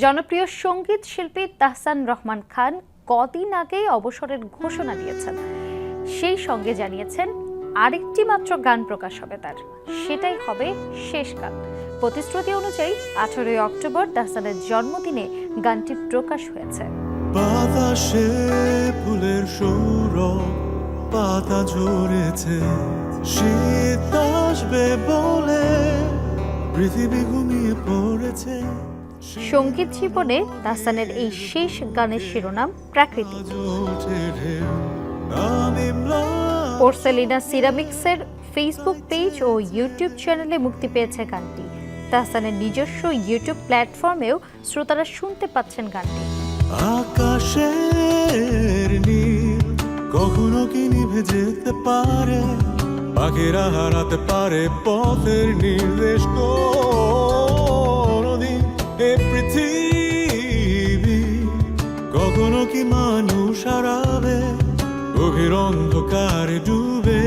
জনপ্রিয় সংগীত শিল্পী তাহসান রহমান খান কদিন আগে অবসরের ঘোষণা দিয়েছেন। সেই সঙ্গে জানিয়েছেন, আরেকটি মাত্র গান প্রকাশ হবে তার। সেটাই হবে শেষ গান। প্রতিশ্রুতি অনুযায়ী আঠারোই অক্টোবর তাহসানের জন্মদিনে গানটি প্রকাশ হয়েছে। বাতাসে ফুলের সৌরভ, পাতা ঝরেছে। শীত আসবে বলে পৃথিবী ঘুমিয়ে পড়েছে। সংগীত জীবনে তাহসানের এই শেষ গানের শিরোনাম ম্লান পোর্সেলিনা সিরামিক্সের ফেসবুক পেজ ও ইউটিউব চ্যানেলে মুক্তি পেয়েছে গানটি। তাহসানের নিজস্ব ইউটিউব প্ল্যাটফর্মেও শ্রোতারা শুনতে পাচ্ছেন গানটি। আকাশের নীল কখনো কি নিভে যেতে পারে? পাখিরা হারাতে পারে পথের নির্দেশ এ পৃথিবী। কখনো কি মানুষ হারাবে? গভীর অন্ধকারে ডুবে।